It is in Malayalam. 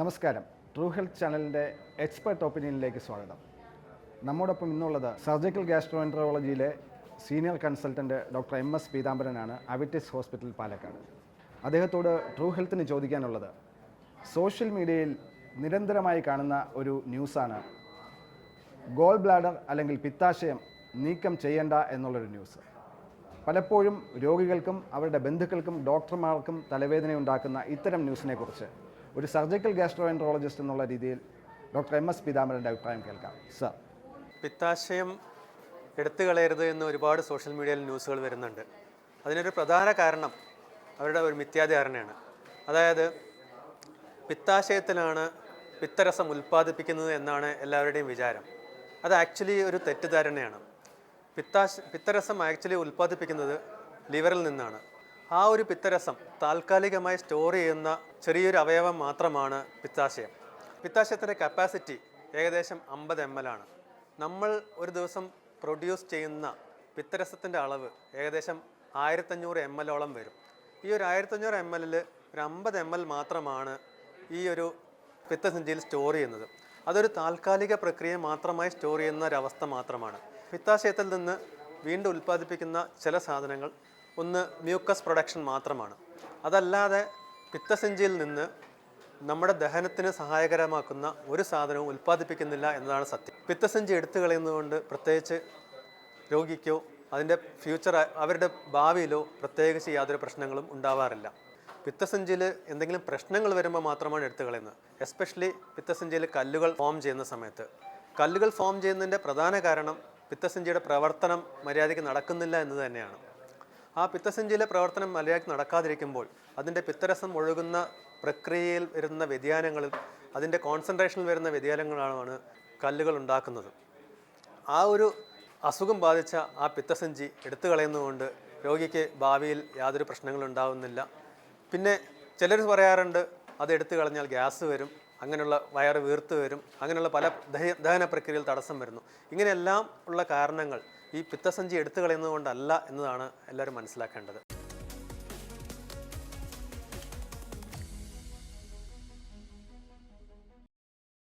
നമസ്കാരം. ട്രൂ ഹെൽത്ത് ചാനലിന്റെ എക്സ്പെർട്ട് ഒപ്പീനിയനിലേക്ക് സ്വാഗതം. നമ്മോടൊപ്പം ഇന്നുള്ളത് surgical ഗ്യാസ്ട്രോഎൻട്രോളജിയിലെ senior consultant doctor M S പീതാംബരനാണ് Avitis hospital Palakkad. അദ്ദേഹത്തോട് ട്രൂ ഹെൽത്തിന് ചോദിക്കാനുള്ളത് സോഷ്യൽ മീഡിയയിൽ നിരന്തരമായി കാണുന്ന ഒരു ന്യൂസാണ്. ഗോൾ ബ്ലാഡർ അല്ലെങ്കിൽ പിത്താശയം നീക്കം ചെയ്യേണ്ട എന്നുള്ളൊരു ന്യൂസ്. പലപ്പോഴും രോഗികൾക്കും അവരുടെ ബന്ധുക്കൾക്കും ഡോക്ടർമാർക്കും തലവേദന ഉണ്ടാക്കുന്ന ഇത്തരം ന്യൂസിനെ കുറിച്ച് ഒരു സർജിക്കൽ ഗ്യാസ്ട്രോഎൻട്രോളജിസ്റ്റ് എന്നുള്ള രീതിയിൽ ഡോക്ടർ എം എസ് പീതാമരന്റെ അഭിപ്രായം കേൾക്കാം. സർ. പിത്താശയം എടുത്തു കളയരുത് എന്ന് ഒരുപാട് സോഷ്യൽ മീഡിയയിൽ ന്യൂസുകൾ വരുന്നുണ്ട്. അതിനൊരു പ്രധാന കാരണം അവരുടെ ഒരു മിഥ്യാധാരണയാണ്. അതായത് പിത്താശയത്തിലാണ് പിത്തരസം ഉൽപ്പാദിപ്പിക്കുന്നത് എന്നാണ് എല്ലാവരുടെയും വിചാരം. അത് ആക്ച്വലി ഒരു തെറ്റിദ്ധാരണയാണ്. പിത്താശ പിത്തരസം ആക്ച്വലി ഉൽപ്പാദിപ്പിക്കുന്നത് ലിവറിൽ നിന്നാണ്. ആ ഒരു പിത്തരസം താൽക്കാലികമായി സ്റ്റോർ ചെയ്യുന്ന ചെറിയൊരു അവയവം മാത്രമാണ് പിത്താശയം. പിത്താശയത്തിന്റെ കപ്പാസിറ്റി ഏകദേശം അമ്പത് എം എൽ ആണ്. നമ്മൾ ഒരു ദിവസം പ്രൊഡ്യൂസ് ചെയ്യുന്ന പിത്തരസത്തിന്റെ അളവ് ഏകദേശം ആയിരത്തഞ്ഞൂറ് എം എല്ലോളം വരും. ഈ ഒരു ആയിരത്തഞ്ഞൂറ് എം എല്ലിൽ ഒരു അമ്പത് എം എൽ മാത്രമാണ് ഈ ഒരു പിത്തസഞ്ചിയിൽ സ്റ്റോർ ചെയ്യുന്നത്. അതൊരു താൽക്കാലിക പ്രക്രിയ മാത്രമായി സ്റ്റോർ ചെയ്യുന്ന ഒരവസ്ഥ മാത്രമാണ്. പിത്താശയത്തിൽ നിന്ന് വീണ്ടും ഉൽപ്പാദിപ്പിക്കുന്ന ചില സാധനങ്ങൾ ഒന്ന് മ്യൂക്കസ് പ്രൊഡക്ഷൻ മാത്രമാണ്. അതല്ലാതെ പിത്തസഞ്ചിയിൽ നിന്ന് നമ്മുടെ ദഹനത്തിന് സഹായകരമാക്കുന്ന ഒരു സാധനവും ഉൽപ്പാദിപ്പിക്കുന്നില്ല എന്നതാണ് സത്യം. പിത്തസഞ്ചി എടുത്തു കളയുന്നതുകൊണ്ട് പ്രത്യേകിച്ച് രോഗിക്കോ അതിന്റെ ഫ്യൂച്ചർ അവരുടെ ഭാവിയിലോ പ്രത്യേകിച്ച് യാതൊരു പ്രശ്നങ്ങളും ഉണ്ടാവാറില്ല. പിത്തസഞ്ചിയിൽ എന്തെങ്കിലും പ്രശ്നങ്ങൾ വരുമ്പോൾ മാത്രമാണ് എടുത്തു കളയുന്നത്. എസ്പെഷ്യലി പിത്തസഞ്ചിയിൽ കല്ലുകൾ ഫോം ചെയ്യുന്ന സമയത്ത്. കല്ലുകൾ ഫോം ചെയ്യുന്നതിന്റെ പ്രധാന കാരണം പിത്തസഞ്ചിയുടെ പ്രവർത്തനം മര്യാദയ്ക്ക് നടക്കുന്നില്ല എന്ന് തന്നെയാണ്. ആ പിത്തസഞ്ചിയിലെ പ്രവർത്തനം മലയാക്കി നടക്കാതിരിക്കുമ്പോൾ അതിന്റെ പിത്തരസം ഒഴുകുന്ന പ്രക്രിയയിൽ വരുന്ന വ്യതിയാനങ്ങളിൽ അതിന്റെ കോൺസെൻട്രേഷനിൽ വരുന്ന വ്യതിയാനങ്ങളാണ് കല്ലുകൾ ഉണ്ടാക്കുന്നത്. ആ ഒരു അസുഖം ബാധിച്ച ആ പിത്തസഞ്ചി എടുത്തു കളയുന്നതുകൊണ്ട് രോഗിക്ക് ഭാവിയിൽ യാതൊരു പ്രശ്നങ്ങളും ഉണ്ടാവുന്നില്ല. പിന്നെ ചിലർ പറയാറുണ്ട് അത് എടുത്തു കളഞ്ഞാൽ ഗ്യാസ് വരും. അങ്ങനെയുള്ള വയറ് വീർത്ത് വരും അങ്ങനെയുള്ള പല ദഹ ദഹന പ്രക്രിയയിൽ തടസ്സം വരുന്നു. ഇങ്ങനെയെല്ലാം ഉള്ള കാരണങ്ങൾ ഈ പിത്തസഞ്ചി എടുത്തു കളയുന്നത് കൊണ്ടല്ല എന്നതാണ് എല്ലാവരും മനസ്സിലാക്കേണ്ടത്.